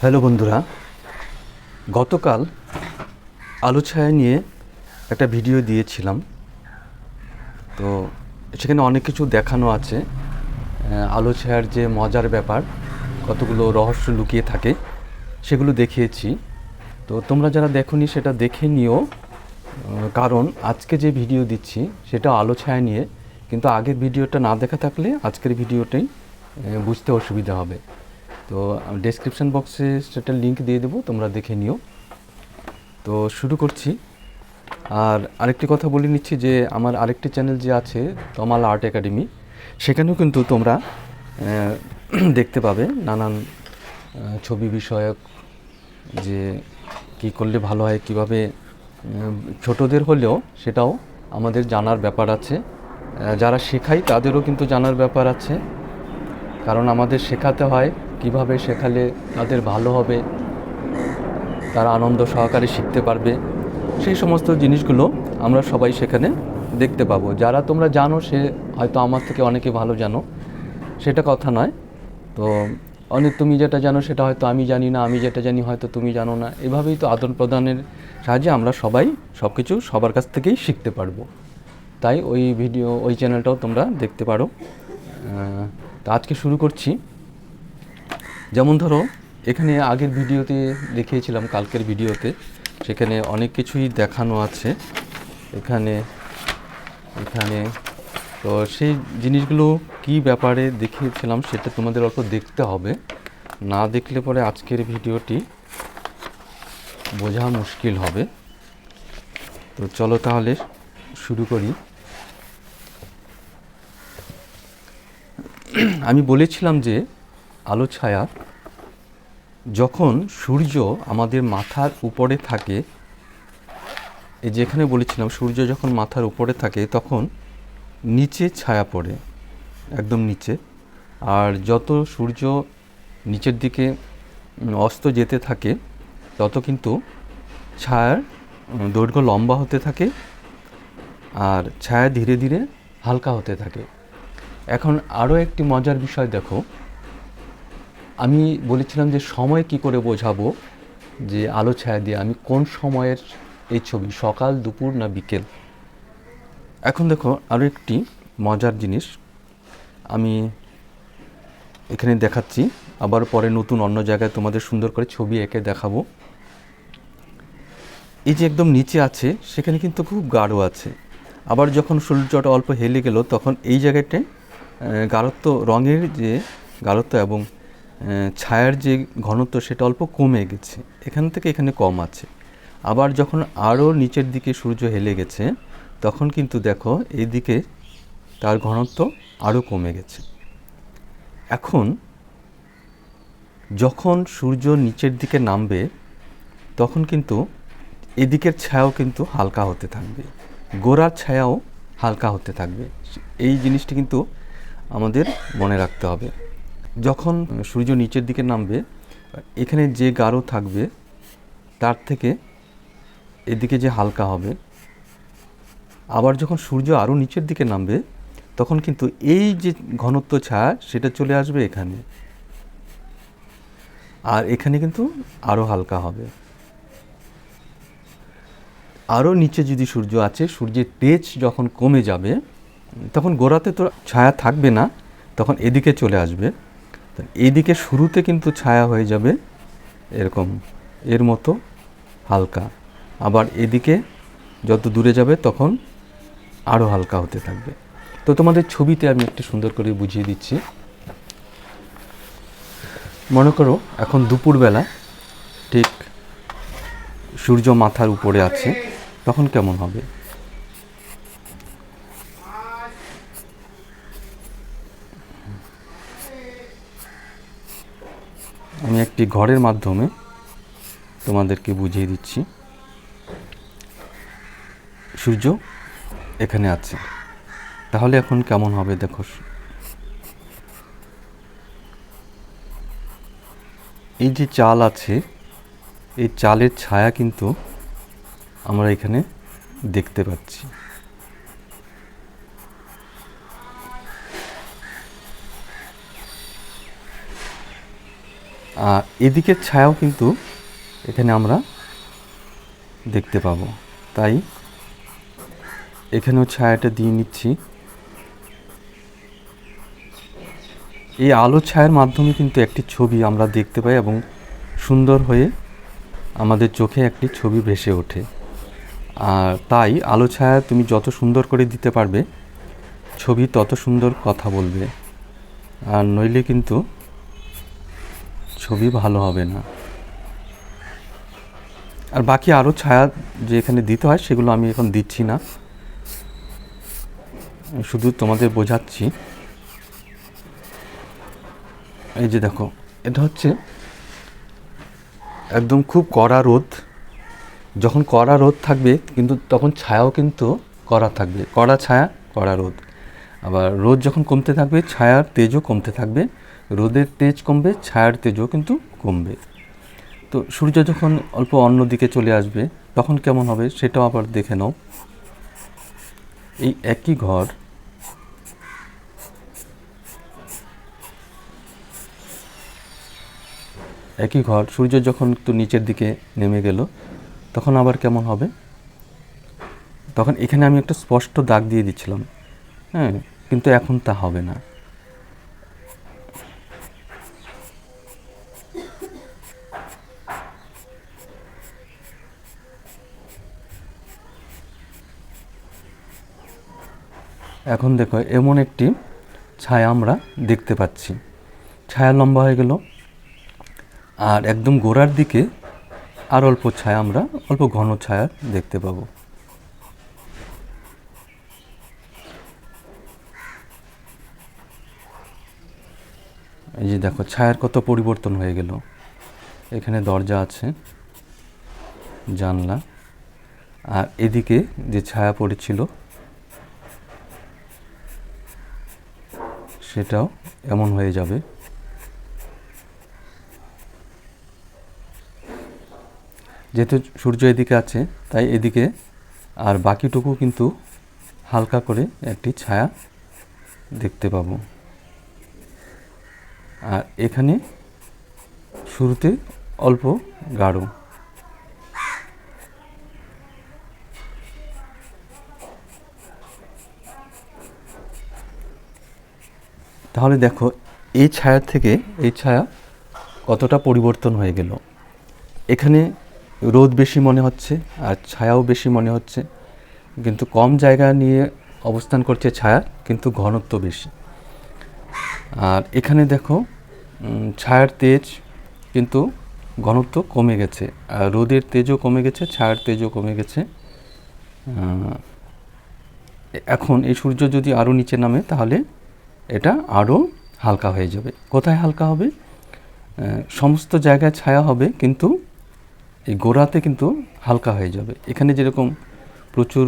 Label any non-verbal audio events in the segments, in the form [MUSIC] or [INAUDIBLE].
Hello বন্ধুরা, গতকাল আলো ছায়া নিয়ে একটা ভিডিও দিয়েছিলাম। তো সেখানে অনেক কিছু দেখানো আছে। আলো ছায়ার যে মজার ব্যাপার, কতগুলো রহস্য লুকিয়ে থাকে, সেগুলো দেখিয়েছি। তো তোমরা যারা দেখোনি, সেটা দেখে নিও। কারণ আজকে যে ভিডিও দিচ্ছি, সেটা আলো ছায়া নিয়ে, কিন্তু আগের ভিডিওটা না দেখা থাকলে আজকের ভিডিওটাই বুঝতে অসুবিধা হবে। তো ডেসক্রিপশন বক্সে সেটা লিঙ্ক দিয়ে দেবো, তোমরা দেখে নিও। তো শুরু করছি। আর আরেকটি কথা বলে নিচ্ছি যে, আমার আরেকটি চ্যানেল যে আছে, তমাল আর্ট একাডেমি সেখানেও কিন্তু তোমরা [CLEARS THROAT] দেখতে পাবে নানান ছবি বিষয়ক, যে কি করলে ভালো হয়, কীভাবে ছোটদের হলেও সেটাও আমাদের জানার ব্যাপার আছে। যারা শেখাই তাদেরও কিন্তু জানার ব্যাপার আছে। কারণ আমাদের শেখাতে হয় কীভাবে শেখালে তাদের ভালো হবে, তারা আনন্দ সহকারে শিখতে পারবে, সেই সমস্ত জিনিসগুলো আমরা সবাই সেখানে দেখতে পাবো। যারা তোমরা জানো, সে হয়তো আমার থেকে অনেকে ভালো জানো, সেটা কথা নয়। তো অনেক তুমি যেটা জানো, সেটা হয়তো আমি জানি না, আমি যেটা জানি হয়তো তুমি জানো না। এভাবেই তো আদান প্রদানের সাহায্যে আমরা সবাই সব কিছু সবার কাছ থেকেই শিখতে পারব। তাই ওই ভিডিও, ওই চ্যানেলটাও তোমরা দেখতে পারো। তো আজকে শুরু করছি। যেমন ধরো, এখানে আগের ভিডিওতে দেখিয়েছিলাম, কালকের ভিডিওতে। সেখানে অনেক কিছুই দেখানো আছে। এখানে এখানে, তো সেই জিনিসগুলো কি ব্যাপারে দেখিয়েছিলাম, সেটা তোমাদের অল্প দেখতে হবে। না দেখলে পরে আজকের ভিডিওটি বোঝা মুশকিল হবে। তো চলো তাহলে শুরু করি। আমি বলেছিলাম যে, আলো ছায়া যখন সূর্য আমাদের মাথার উপরে থাকে, এই যেখানে বলেছিলাম, সূর্য যখন মাথার উপরে থাকে, তখন নিচে ছায়া পড়ে, একদম নিচে। আর যত সূর্য নিচের দিকে অস্ত যেতে থাকে, তত কিন্তু ছায়ার দৈর্ঘ্য লম্বা হতে থাকে আর ছায়া ধীরে ধীরে হালকা হতে থাকে। এখন আরও একটি মজার বিষয় দেখো। আমি বলেছিলাম যে সময় কি করে বোঝাবো? যে আলো ছায়া দিয়ে আমি কোন সময়ের এই ছবি, সকাল, দুপুর না বিকেল? এখন দেখো আরও একটি মজার জিনিস। আমি এখানে দেখাচ্ছি, আবার পরে নতুন অন্য জায়গায় তোমাদের সুন্দর করে ছবি এঁকে দেখাবো। এই যে একদম নিচে আছে, সেখানে কিন্তু খুব গাঢ় আছে। আবার যখন সূর্যটা অল্প হেলে গেল, তখন এই জায়গাটায় গাঢ়ত্ব, রঙের যে গাঢ়ত্ব এবং ছায়ার যে ঘনত্ব সেটা অল্প কমে গেছে। এখান থেকে এখানে কম আছে। আবার যখন আরও নিচের দিকে সূর্য হেলে গেছে, তখন কিন্তু দেখো এই দিকে তার ঘনত্ব আরও কমে গেছে। এখন যখন সূর্য নিচের দিকে নামবে, তখন কিন্তু এদিকের ছায়াও কিন্তু হালকা হতে থাকবে। গোড়ার ছায়াও হালকা হতে থাকবে। এই জিনিসটি কিন্তু আমাদের মনে রাখতে হবে। যখন সূর্য নিচের দিকে নামবে, এখানে যে গাঢ় থাকবে, তার থেকে এদিকে যে হালকা হবে, আবার যখন সূর্য আরও নিচের দিকে নামবে, তখন কিন্তু এই যে ঘনত্ব ছায়া, সেটা চলে আসবে এখানে। আর এখানে কিন্তু আরও হালকা হবে। আরও নিচে যদি সূর্য আছে, সূর্যের তেজ যখন কমে যাবে, তখন গোড়াতে তো ছায়া থাকবে না, তখন এদিকে চলে আসবে। তো এদিকে শুরুতে কিন্তু ছায়া হয়ে যাবে এরকম, এর মতো হালকা। আবার এদিকে যত দূরে যাবে তখন আরও হালকা হতে থাকবে। তো তোমাদের ছবিতে আমি একটু সুন্দর করে বুঝিয়ে দিচ্ছি। মনে করো এখন দুপুরবেলা, ঠিক সূর্য মাথার উপরে আছে, তখন কেমন হবে? আমি একটি ঘরের মাধ্যমে তোমাদেরকে বুঝিয়ে দিচ্ছি। সূর্য এখানে আছে। তাহলে এখন কেমন হবে দেখো? এই যে চাল আছে, এই চালের ছায়া কিন্তু আমরা এখানে দেখতে পাচ্ছি। এদিকের ছায়াও কিন্তু এখানে আমরা দেখতে পাবো। তাই এখানেও ছায়াটা দিয়ে নিচ্ছি। এই আলো ছায়ার মাধ্যমে কিন্তু একটি ছবি আমরা দেখতে পাই এবং সুন্দর হয়ে আমাদের চোখে একটি ছবি ভেসে ওঠে। আর তাই আলো ছায়া তুমি যত সুন্দর করে দিতে পারবে, ছবি তত সুন্দর কথা বলবে। আর নইলে কিন্তু ছবি ভালো হবে না। আর বাকি আরও ছায়া যে এখানে দিতে হয়, সেগুলো আমি এখন দিচ্ছি না। শুধু তোমাদের বোঝাচ্ছি। এই যে দেখো, এটা হচ্ছে একদম খুব কড়া রোদ। যখন কড়া রোদ থাকবে, কিন্তু তখন ছায়াও কিন্তু কড়া থাকবে। কড়া ছায়া, কড়া রোদ। আবার রোদ যখন কমতে থাকবে, ছায়ার তেজও কমতে থাকবে। রোদের তেজ কমবে, ছায়ার তেজও কিন্তু কমবে। তো সূর্য যখন অল্প অন্য দিকে চলে আসবে, তখন কেমন হবে সেটাও আবার দেখে নাও। এই একই ঘর একই ঘর, সূর্য যখন একটু নিচের দিকে নেমে গেল, তখন আবার কেমন হবে? তখন এখানে আমি একটা স্পষ্ট দাগ দিয়ে দিচ্ছিলাম। হ্যাঁ কিন্তু এখন তা হবে না। এখন দেখো, এমন একটি ছায়া আমরা দেখতে পাচ্ছি। ছায়া লম্বা হয়ে গেল, আর একদম গোড়ার দিকে আর অল্প ছায়া আমরা, অল্প ঘন ছায়া দেখতে পাবো। এই যে দেখো, ছায়ার কত পরিবর্তন হয়ে গেল। এখানে দরজা আছে, জানলা। আর এদিকে যে ছায়া পড়েছিল, সেটাও এমন হয়ে যাবে। যেহেতু সূর্য এদিকে আছে, তাই এদিকে আর বাকিটুকু কিন্তু হালকা করে একটি ছায়া দেখতে পাবো। আর এখানে শুরুতে অল্প গাঢ়। তাহলে দেখো, এই ছায়া থেকে এই ছায়া কতটা পরিবর্তন হয়ে গেল। এখানে রোদ বেশি মনে হচ্ছে আর ছায়াও বেশি মনে হচ্ছে। কিন্তু কম জায়গা নিয়ে অবস্থান করছে ছায়া, কিন্তু ঘনত্ব বেশি। আর এখানে দেখো ছায়ার তেজ কিন্তু ঘনত্ব কমে গেছে, আর রোদের তেজও কমে গেছে, ছায়ার তেজও কমে গেছে। এখন এই সূর্য যদি আরও নিচে নামে, তাহলে এটা আরও হালকা হয়ে যাবে। কোথায় হালকা হবে? সমস্ত জায়গায় ছায়া হবে, কিন্তু এই গোড়াতে কিন্তু হালকা হয়ে যাবে। এখানে যেরকম প্রচুর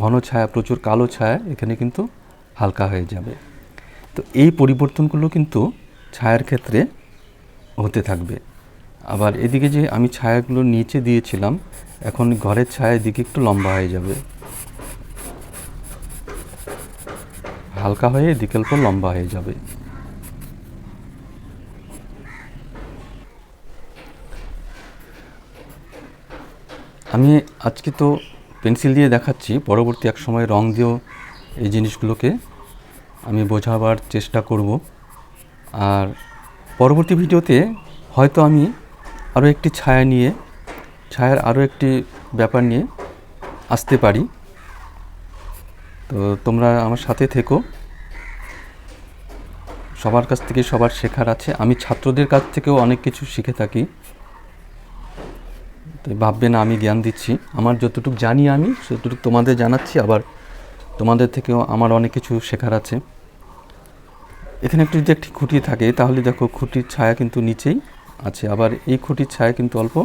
ঘন ছায়া, প্রচুর কালো ছায়া, এখানে কিন্তু হালকা হয়ে যাবে। তো এই পরিবর্তনগুলো কিন্তু ছায়ার ক্ষেত্রে হতে থাকবে। আবার এদিকে যে আমি ছায়াগুলো নিচে দিয়েছিলাম, এখন ঘরের ছায়া এদিকে একটু লম্বা হয়ে যাবে। হালকা হয়ে এদিকে অল্প লম্বা হয়ে যাবে। আমি আজকে তো পেন্সিল দিয়ে দেখাচ্ছি, পরবর্তী এক সময় রং দিয়েও এই জিনিসগুলোকে আমি বোঝাবার চেষ্টা করব। আর পরবর্তী ভিডিওতে হয়তো আমি আরও একটি ছায়া নিয়ে, ছায়ার আরও একটি ব্যাপার নিয়ে আসতে পারি। তো তোমরা আমার সাথে থেকো। সবার কাছ থেকে সবার শেখার আছে। আমি ছাত্রদের কাছ থেকেও অনেক কিছু শিখে থাকি। তাই ভাববে না আমি জ্ঞান দিচ্ছি। আমার যতটুকু জানি আমি ততটুকু তোমাদের জানাচ্ছি। আবার তোমাদের থেকেও আমার অনেক কিছু শেখার আছে। এখানে একটু যদি একটি খুঁটি থাকে, তাহলে দেখো খুঁটির ছায়া কিন্তু নিচেই আছে। আবার এই খুঁটির ছায়া কিন্তু অল্প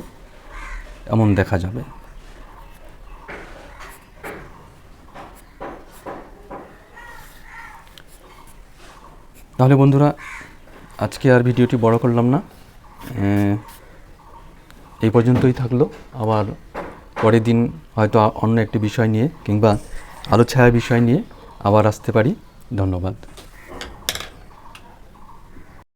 এমন দেখা যাবে। তাহলে বন্ধুরা, আজকে আর ভিডিওটি বড় করলাম না। এই পর্যন্তই থাকল। আবার পরের দিন হয়তো অন্য একটি বিষয় নিয়ে কিংবা আলো ছায়া বিষয় নিয়ে আবার আসতে পারি। ধন্যবাদ।